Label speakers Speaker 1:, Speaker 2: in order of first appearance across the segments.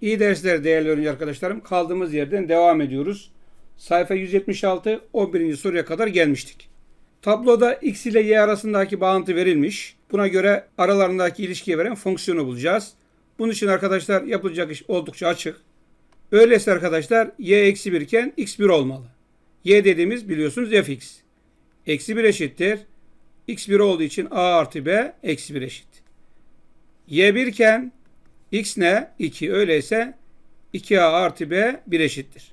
Speaker 1: İyi dersler değerli öğrenci arkadaşlarım. Kaldığımız yerden devam ediyoruz. Sayfa 176 11. soruya kadar gelmiştik. Tabloda x ile y arasındaki bağıntı verilmiş. Buna göre aralarındaki ilişkiye veren fonksiyonu bulacağız. Bunun için arkadaşlar yapılacak iş oldukça açık. Öyleyse arkadaşlar y eksi 1 iken x 1 olmalı. y dediğimiz biliyorsunuz fx. Eksi 1 eşittir. x 1 olduğu için a artı b eksi 1 eşit. y 1 iken x ne? 2. Öyleyse 2a artı b 1 eşittir.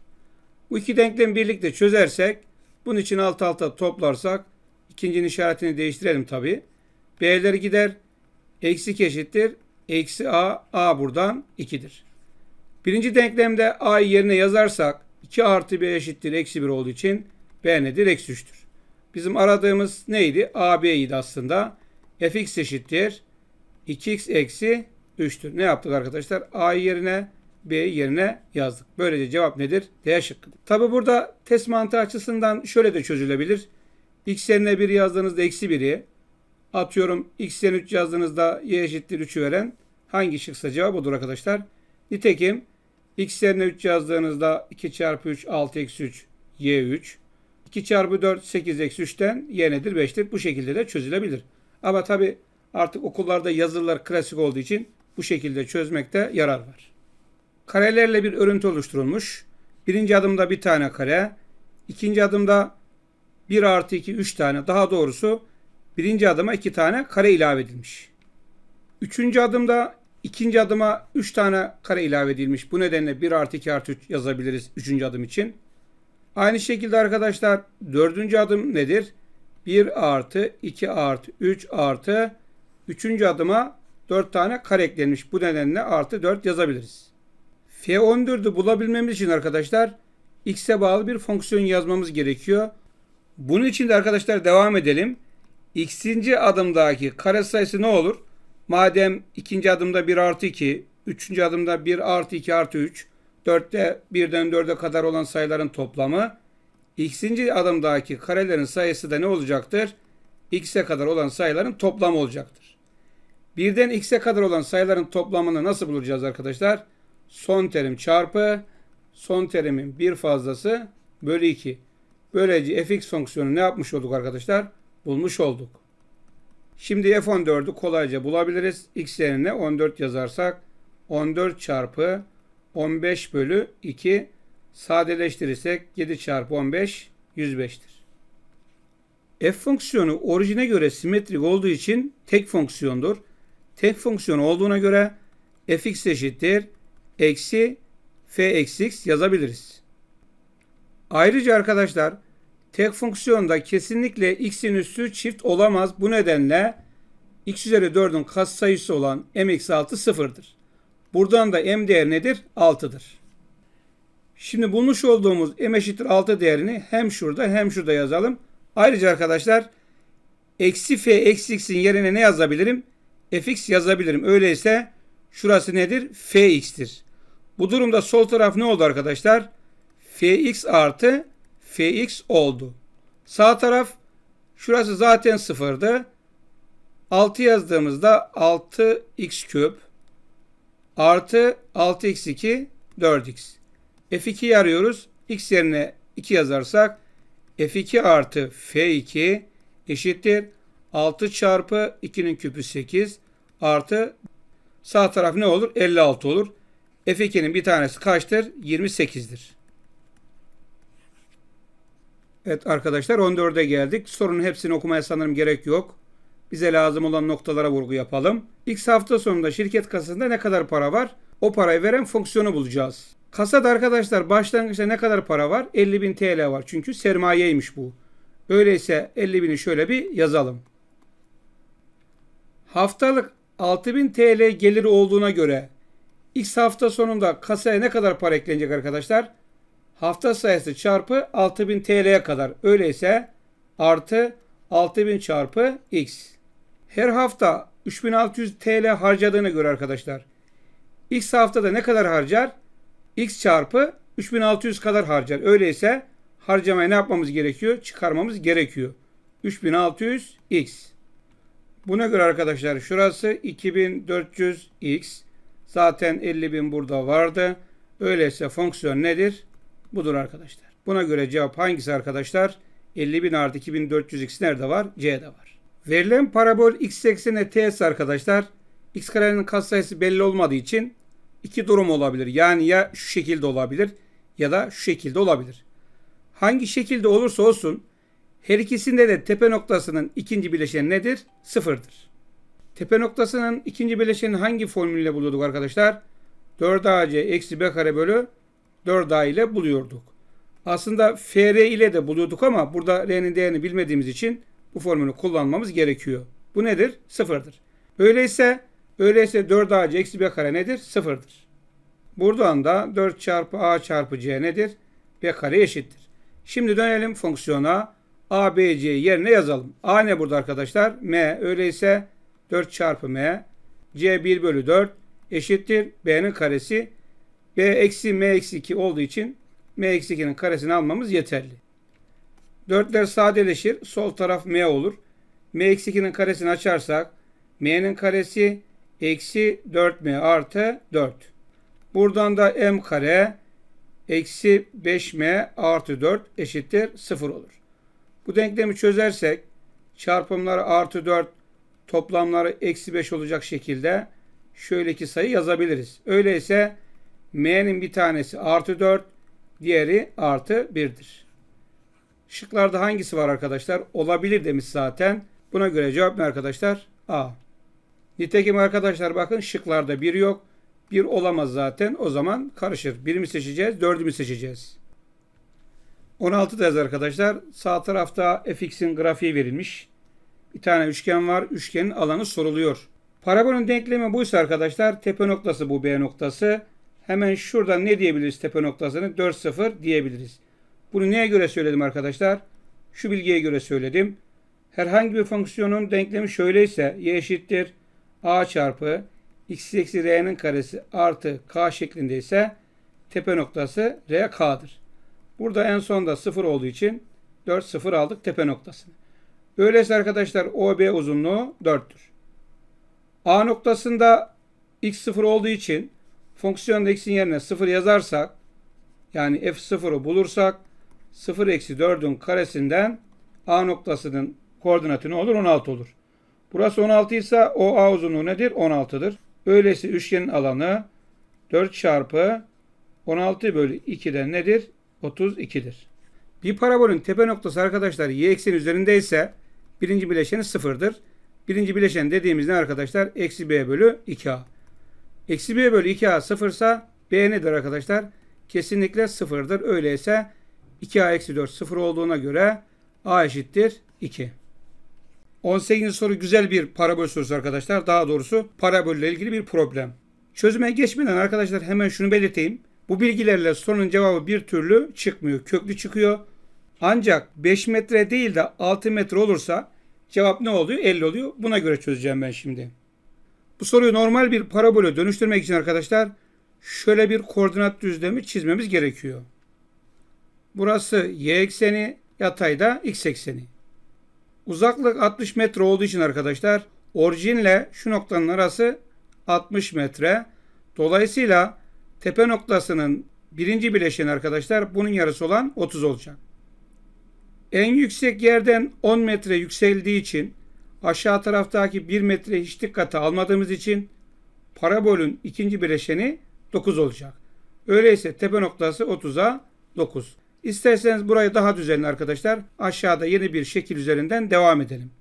Speaker 1: Bu iki denklemi birlikte çözersek bunun için alt alta toplarsak ikincinin işaretini değiştirelim tabi. B'leri gider. Eksi 2 eşittir. Eksi a. a buradan 2'dir. Birinci denklemde a'yı yerine yazarsak 2 artı b eşittir. Eksi 1 olduğu için b nedir? Eksi 3'tür. Bizim aradığımız neydi? a b'ydi aslında. fx eşittir. 2x eksi 3'tür. Ne yaptık arkadaşlar? A'yı yerine B'yi yerine yazdık. Böylece cevap nedir? D şıkkıdır. Tabi burada test mantığı açısından şöyle de çözülebilir. X yerine 1 yazdığınızda eksi 1'i atıyorum X yerine 3 yazdığınızda Y eşittir 3'ü veren hangi şıksa cevap odur arkadaşlar. Nitekim X yerine 3 yazdığınızda 2 çarpı 3 6 eksi 3 Y 3. 2 çarpı 4 8 eksi 3'ten Y nedir? 5'tir. Bu şekilde de çözülebilir. Ama tabi artık okullarda yazılılar klasik olduğu için bu şekilde çözmekte yarar var. Karelerle bir örüntü oluşturulmuş. Birinci adımda bir tane kare. ikinci adımda 1 artı 2 3 tane. Daha doğrusu birinci adıma 2 tane kare ilave edilmiş. Üçüncü adımda ikinci adıma 3 tane kare ilave edilmiş. Bu nedenle 1 artı 2 artı 3 yazabiliriz üçüncü adım için. Aynı şekilde arkadaşlar dördüncü adım nedir? 1 artı 2 artı 3 artı üçüncü adıma 4 tane kare eklenmiş. Bu nedenle artı 4 yazabiliriz. F14'ü bulabilmemiz için arkadaşlar x'e bağlı bir fonksiyon yazmamız gerekiyor. Bunun için de arkadaşlar devam edelim. x'inci adımdaki kare sayısı ne olur? Madem ikinci adımda 1 artı 2, üçüncü adımda 1 artı 2 artı 3, 4'te 1'den 4'e kadar olan sayıların toplamı, x'inci adımdaki karelerin sayısı da ne olacaktır? x'e kadar olan sayıların toplamı olacaktır. Birden x'e kadar olan sayıların toplamını nasıl bulacağız arkadaşlar? Son terim çarpı son terimin bir fazlası bölü 2. Böylece fx fonksiyonu ne yapmış olduk arkadaşlar? Bulmuş olduk. Şimdi f14'ü kolayca bulabiliriz. x yerine 14 yazarsak 14 çarpı 15 bölü 2 sadeleştirirsek 7 çarpı 15 105'tir. F fonksiyonu orijine göre simetrik olduğu için tek fonksiyondur. Tek fonksiyon olduğuna göre fx eşittir eksi f eksi x yazabiliriz. Ayrıca arkadaşlar tek fonksiyonda kesinlikle x'in üssü çift olamaz. Bu nedenle x üzeri 4'ün katsayısı olan m eksi 6 sıfırdır. Buradan da m değer nedir? 6'dır. Şimdi bulmuş olduğumuz m eşittir 6 değerini hem şurada hem şurada yazalım. Ayrıca arkadaşlar eksi f eksi x'in yerine ne yazabilirim? Fx yazabilirim. Öyleyse şurası nedir? fx'tir. Bu durumda sol taraf ne oldu arkadaşlar? fx artı fx oldu. Sağ taraf şurası zaten sıfırdı. 6 yazdığımızda 6x küp artı 6x2 4x. f2'yi arıyoruz. x yerine 2 yazarsak f2 artı f2 eşittir 6 çarpı 2'nin küpü 8 artı sağ taraf ne olur? 56 olur. F2'nin bir tanesi kaçtır? 28'dir. Evet arkadaşlar 14'e geldik. Sorunun hepsini okumaya sanırım gerek yok. Bize lazım olan noktalara vurgu yapalım. X hafta sonunda şirket kasasında ne kadar para var? O parayı veren fonksiyonu bulacağız. Kasada arkadaşlar başlangıçta ne kadar para var? 50.000 TL var. Çünkü sermayeymiş bu. Öyleyse 50.000'i şöyle bir yazalım. Haftalık 6000 TL geliri olduğuna göre X hafta sonunda kasaya ne kadar para eklenecek arkadaşlar? Hafta sayısı çarpı 6000 TL'ye kadar. Öyleyse artı 6000 çarpı X. Her hafta 3600 TL harcadığına göre arkadaşlar. X haftada ne kadar harcar? X çarpı 3600 kadar harcar. Öyleyse harcamayı ne yapmamız gerekiyor? Çıkarmamız gerekiyor. 3600 X. Buna göre arkadaşlar şurası 2400 X Zaten 50.000 burada vardı. Öyleyse fonksiyon nedir? Budur arkadaşlar. Buna göre cevap hangisi arkadaşlar? 50.000 artı 2400x nerede var? C'de var. Verilen parabol x ekseni teğet arkadaşlar. x karenin katsayısı belli olmadığı için iki durum olabilir. Yani ya şu şekilde olabilir ya da şu şekilde olabilir. Hangi şekilde olursa olsun her ikisinde de tepe noktasının ikinci bileşeni nedir? Sıfırdır. Tepe noktasının ikinci bileşeni hangi formülle buluyorduk arkadaşlar? 4ac eksi b kare bölü 4a ile buluyorduk. Aslında fr ile de buluyorduk ama burada r'nin değerini bilmediğimiz için bu formülü kullanmamız gerekiyor. Bu nedir? Sıfırdır. Öyleyse öyleyse 4ac eksi b kare nedir? Sıfırdır. Buradan da 4 çarpı a çarpı c nedir? b kare eşittir. Şimdi dönelim fonksiyona. A, b, c yerine yazalım. a ne burada arkadaşlar? m. Öyleyse 4 çarpı m. c 1 bölü 4 eşittir. b'nin karesi. b eksi m eksi 2 olduğu için m eksi 2'nin karesini almamız yeterli. 4'ler sadeleşir. Sol taraf m olur. m eksi 2'nin karesini açarsak m'nin karesi eksi 4m artı 4. Buradan da m kare eksi 5m artı 4 eşittir 0 olur. Bu denklemi çözersek çarpımları artı 4 toplamları eksi 5 olacak şekilde şöyle iki sayı yazabiliriz. Öyleyse m'nin bir tanesi artı 4 diğeri artı 1'dir. Şıklarda hangisi var arkadaşlar? Olabilir demiş zaten. Buna göre cevap ne arkadaşlar? A. Nitekim arkadaşlar bakın şıklarda 1 yok. 1 olamaz zaten. O zaman karışır. 1'i mi seçeceğiz? 4'ü mü seçeceğiz? 16 yaz arkadaşlar. Sağ tarafta fx'in grafiği verilmiş. Bir tane üçgen var. Üçgenin alanı soruluyor. Parabolün denklemi buysa arkadaşlar tepe noktası bu B noktası. Hemen şuradan ne diyebiliriz tepe noktasını? 4 0 diyebiliriz. Bunu neye göre söyledim arkadaşlar? Şu bilgiye göre söyledim. Herhangi bir fonksiyonun denklemi şöyleyse y eşittir a çarpı x eksi r'nin karesi artı k şeklindeyse tepe noktası r k'dır. Burada en sonda 0 olduğu için 4 0 aldık tepe noktasını. Öyleyse arkadaşlar OB uzunluğu 4'tür. A noktasında x 0 olduğu için fonksiyonda x'in yerine 0 yazarsak yani f0'ı bulursak 0 eksi 4'ün karesinden A noktasının koordinatı ne olur? 16 olur. Burası 16 ise o A uzunluğu nedir? 16'dır. Öyleyse üçgenin alanı 4 çarpı 16 bölü 2'den nedir? 32'dir. Bir parabolün tepe noktası arkadaşlar y ekseni üzerindeyse birinci bileşeni sıfırdır. Birinci bileşen dediğimiz ne arkadaşlar? Eksi b bölü 2a. Eksi b bölü 2a sıfırsa b nedir arkadaşlar? Kesinlikle sıfırdır. Öyleyse 2a eksi 4 sıfır olduğuna göre a eşittir 2. 18. soru güzel bir parabol sorusu arkadaşlar. Daha doğrusu parabolle ilgili bir problem. Çözüme geçmeden arkadaşlar hemen şunu belirteyim. Bu bilgilerle sorunun cevabı bir türlü çıkmıyor. Köklü çıkıyor. Ancak 5 metre değil de 6 metre olursa cevap ne oluyor? 50 oluyor. Buna göre çözeceğim ben şimdi. Bu soruyu normal bir parabole dönüştürmek için arkadaşlar şöyle bir koordinat düzlemi çizmemiz gerekiyor. Burası y ekseni, yatayda x ekseni. Uzaklık 60 metre olduğu için arkadaşlar orijinle şu noktanın arası 60 metre. Dolayısıyla tepe noktasının birinci bileşeni arkadaşlar bunun yarısı olan 30 olacak. En yüksek yerden 10 metre yükseldiği için aşağı taraftaki 1 metre hiç dikkate almadığımız için parabolün ikinci bileşeni 9 olacak. Öyleyse tepe noktası 30'a 9. İsterseniz burayı daha düzenli arkadaşlar. Aşağıda yeni bir şekil üzerinden devam edelim.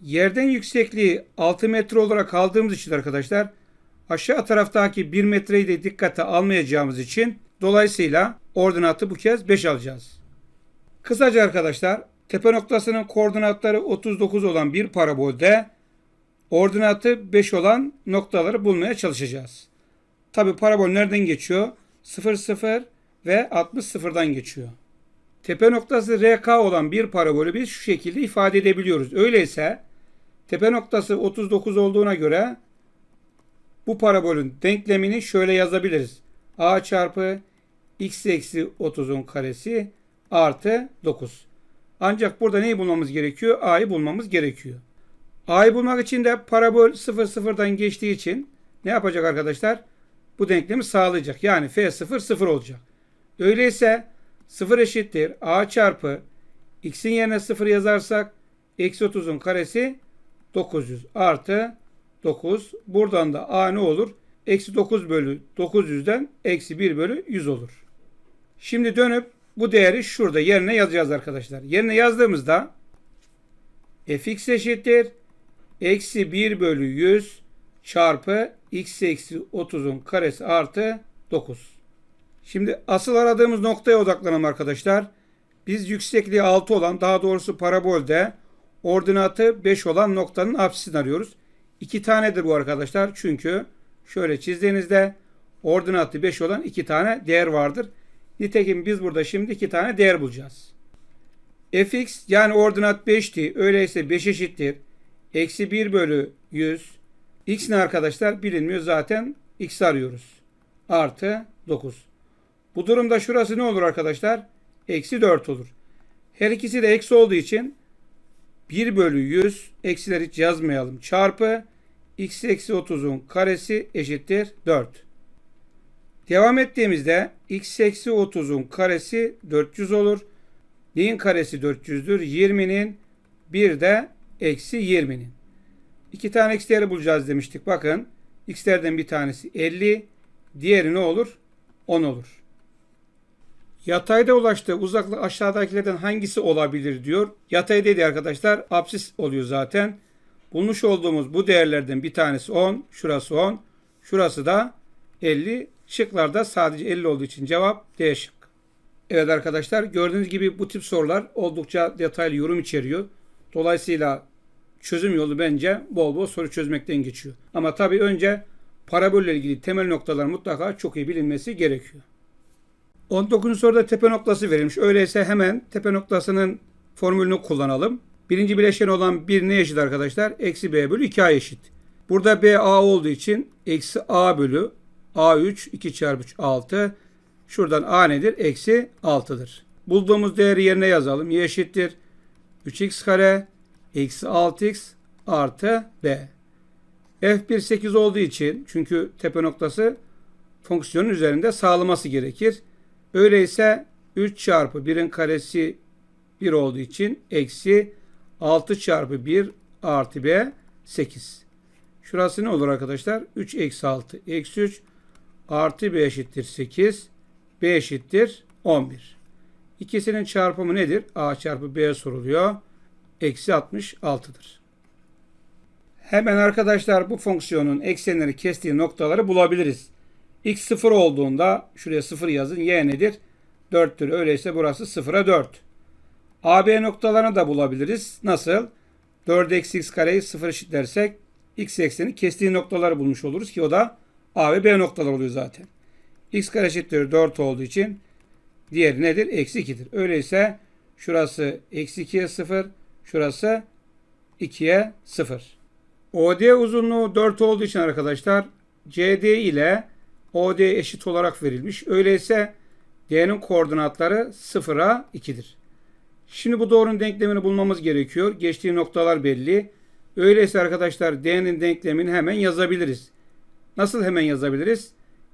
Speaker 1: Yerden yüksekliği 6 metre olarak aldığımız için arkadaşlar aşağı taraftaki 1 metreyi de dikkate almayacağımız için dolayısıyla ordinatı bu kez 5 alacağız. Kısaca arkadaşlar tepe noktasının koordinatları 39 olan bir parabolde ordinatı 5 olan noktaları bulmaya çalışacağız. Tabi parabol nereden geçiyor? 0 0 ve 60 sıfırdan geçiyor. Tepe noktası RK olan bir parabolü biz şu şekilde ifade edebiliyoruz. Öyleyse tepe noktası 39 olduğuna göre bu parabolün denklemini şöyle yazabiliriz. A çarpı x eksi 30'un karesi artı 9. Ancak burada neyi bulmamız gerekiyor? A'yı bulmamız gerekiyor. A'yı bulmak için de parabol 0 sıfırdan geçtiği için ne yapacak arkadaşlar? Bu denklemi sağlayacak. Yani f0 0 olacak. Öyleyse 0 eşittir a çarpı x'in yerine 0 yazarsak eksi 30'un karesi 900 artı 9. Buradan da a ne olur? Eksi 9 bölü 900'den eksi 1 bölü 100 olur. Şimdi dönüp bu değeri şurada yerine yazacağız arkadaşlar. Yerine yazdığımızda fx eşittir eksi 1 bölü 100 çarpı x eksi 30'un karesi artı 9. Şimdi asıl aradığımız noktaya odaklanalım arkadaşlar. Biz yüksekliği 6 olan daha doğrusu parabolde ordinatı 5 olan noktanın apsisini arıyoruz. İki tanedir bu arkadaşlar. Çünkü şöyle çizdiğinizde ordinatı 5 olan iki tane değer vardır. Nitekim biz burada şimdi iki tane değer bulacağız. fx yani ordinat 5'ti. Öyleyse 5 eşittir. Eksi 1 bölü 100. x ne arkadaşlar? Bilinmiyor zaten. x arıyoruz. Artı 9. Bu durumda şurası ne olur arkadaşlar? Eksi 4 olur. Her ikisi de eksi olduğu için 1 bölü 100 eksiler hiç yazmayalım. Çarpı x eksi 30'un karesi eşittir 4. Devam ettiğimizde x eksi 30'un karesi 400 olur. Neyin karesi 400'dür? 20'nin bir de eksi 20'nin. İki tane x değeri bulacağız demiştik. Bakın x'lerden bir tanesi 50. Diğeri ne olur? 10 olur. Yatayda ulaştığı uzaklık aşağıdakilerden hangisi olabilir diyor. Yatay dedi arkadaşlar apsis oluyor zaten. Bulmuş olduğumuz bu değerlerden bir tanesi 10, şurası 10, şurası da 50. Şıklarda sadece 50 olduğu için cevap D şık. Evet arkadaşlar gördüğünüz gibi bu tip sorular oldukça detaylı yorum içeriyor. Dolayısıyla çözüm yolu bence bol bol soru çözmekten geçiyor. Ama tabii önce parabolle ilgili temel noktalar mutlaka çok iyi bilinmesi gerekiyor. 19. soruda tepe noktası verilmiş. Öyleyse hemen tepe noktasının formülünü kullanalım. Birinci bileşen olan 1 ne eşit arkadaşlar? Eksi b bölü 2a eşit. Burada b a olduğu için eksi a bölü a3 2 çarpı 3 6. Şuradan a nedir? Eksi 6'dır. Bulduğumuz değeri yerine yazalım. y eşittir 3x kare eksi 6x artı b. f1 8 olduğu için çünkü tepe noktası fonksiyonun üzerinde sağlaması gerekir. Öyleyse 3 çarpı 1'in karesi 1 olduğu için eksi 6 çarpı 1 artı b 8. Şurası ne olur arkadaşlar? 3 eksi 6 eksi 3 artı b eşittir 8. b eşittir 11. İkisinin çarpımı nedir? a çarpı b soruluyor. Eksi 66'dır. Hemen arkadaşlar bu fonksiyonun eksenleri kestiği noktaları bulabiliriz. x 0 olduğunda şuraya 0 yazın. y nedir? 4'tür. Öyleyse burası 0'a 4. AB noktalarını da bulabiliriz. Nasıl? 4 eksi x kareyi 0 eşitlersek x ekseni kestiği noktaları bulmuş oluruz ki o da A ve B noktalar oluyor zaten. x kare eşittir 4 olduğu için diğeri nedir? Eksi 2'dir. Öyleyse şurası eksi 2'ye 0, şurası 2'ye 0. OD uzunluğu 4 olduğu için arkadaşlar CD ile OD eşit olarak verilmiş. Öyleyse D'nin koordinatları 0'a 2'dir. Şimdi bu doğrunun denklemini bulmamız gerekiyor. Geçtiği noktalar belli. Öyleyse arkadaşlar D'nin denklemini hemen yazabiliriz. Nasıl hemen yazabiliriz?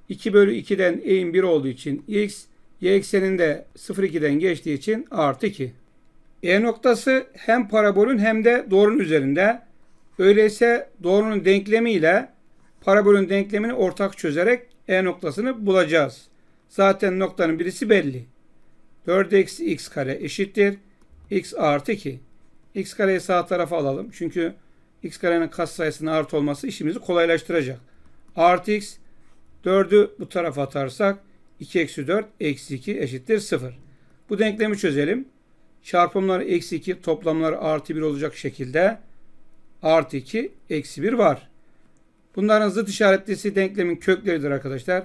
Speaker 1: 2 bölü 2'den eğim 1 olduğu için x, y ekseninde 0,2'den geçtiği için artı 2. E noktası hem parabolün hem de doğrunun üzerinde. Öyleyse doğrunun denklemi ile parabolün denklemini ortak çözerek E noktasını bulacağız. Zaten noktanın birisi belli. 4 eksi x kare eşittir. X artı 2. x kareyi sağ tarafa alalım. Çünkü x karenin katsayısının artı olması işimizi kolaylaştıracak. Artı x 4'ü bu tarafa atarsak 2 eksi 4 eksi 2 eşittir 0. Bu denklemi çözelim. Çarpımları eksi 2 toplamları artı 1 olacak şekilde artı 2 eksi 1 var. Bunların zıt işaretlisi denklemin kökleridir arkadaşlar.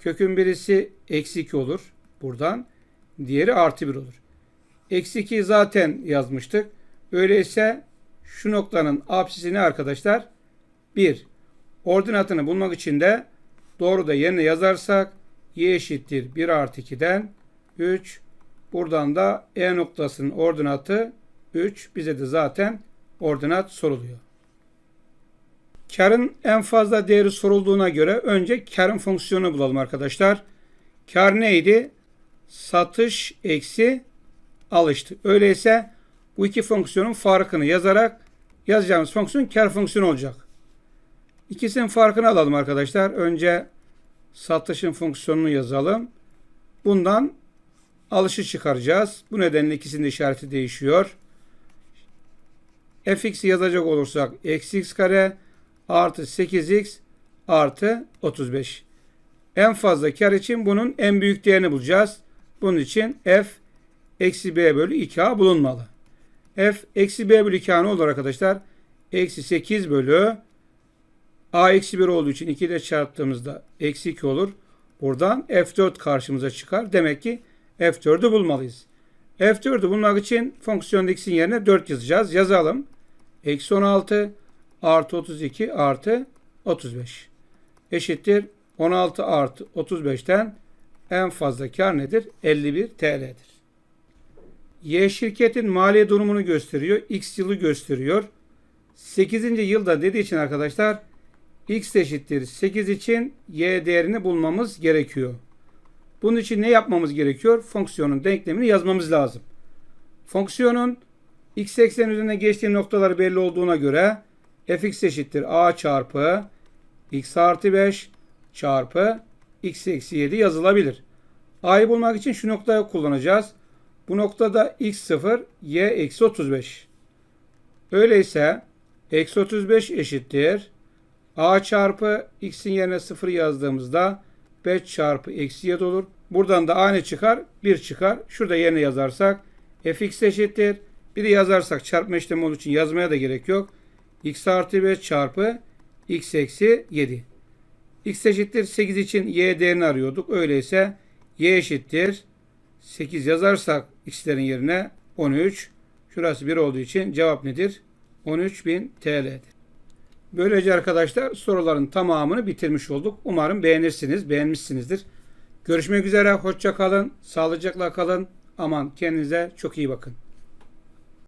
Speaker 1: Kökün birisi eksi 2 olur buradan. Diğeri artı 1 olur. Eksi 2'yi zaten yazmıştık. Öyleyse şu noktanın apsisi ne arkadaşlar? 1. Ordinatını bulmak için de doğru da yerine yazarsak y eşittir 1 artı 2'den 3. Buradan da e noktasının ordinatı 3. Bize de zaten ordinat soruluyor. Karın en fazla değeri sorulduğuna göre önce karın fonksiyonunu bulalım arkadaşlar. Kar neydi? Satış eksi alıştı. Öyleyse bu iki fonksiyonun farkını yazarak yazacağımız fonksiyon kar fonksiyonu olacak. İkisinin farkını alalım arkadaşlar. Önce satışın fonksiyonunu yazalım. Bundan alışı çıkaracağız. Bu nedenle ikisinin de işareti değişiyor. fx'i yazacak olursak eksi x kare artı 8x artı 35. En fazla kar için bunun en büyük değerini bulacağız. Bunun için f eksi b bölü 2a bulunmalı. f eksi b bölü 2a ne olur arkadaşlar? Eksi 8 bölü a eksi 1 olduğu için 2 ile çarptığımızda eksi 2 olur. Buradan f4 karşımıza çıkar. Demek ki f4'ü bulmalıyız. f4'ü bulmak için fonksiyon x'in yerine 4 yazacağız. Yazalım. Eksi 16 artı 32 artı 35 eşittir 16 artı 35'ten en fazla kar nedir? 51 TL'dir. Y şirketin maliye durumunu gösteriyor. X yılı gösteriyor. 8. yılda dediği için arkadaşlar X eşittir 8 için Y değerini bulmamız gerekiyor. Bunun için ne yapmamız gerekiyor? Fonksiyonun denklemini yazmamız lazım. Fonksiyonun x eksen üzerine geçtiği noktaları belli olduğuna göre fx eşittir a çarpı x artı 5 çarpı x eksi 7 yazılabilir. a'yı bulmak için şu noktayı kullanacağız. Bu noktada x 0 y eksi 35. Öyleyse eksi 35 eşittir. a çarpı x'in yerine 0 yazdığımızda 5 çarpı eksi 7 olur. Buradan da a ne çıkar? 1 çıkar. Şurada yerine yazarsak fx eşittir. Bir de yazarsak çarpma işlemi olduğu için yazmaya da gerek yok. x artı 5 çarpı x eksi 7. x eşittir 8 için y değerini arıyorduk. Öyleyse y eşittir 8 yazarsak x'lerin yerine 13. Şurası 1 olduğu için cevap nedir? 13.000 TL'dir. Böylece arkadaşlar soruların tamamını bitirmiş olduk. Umarım beğenirsiniz, beğenmişsinizdir. Görüşmek üzere, hoşça kalın, sağlıcakla kalın. Aman kendinize çok iyi bakın.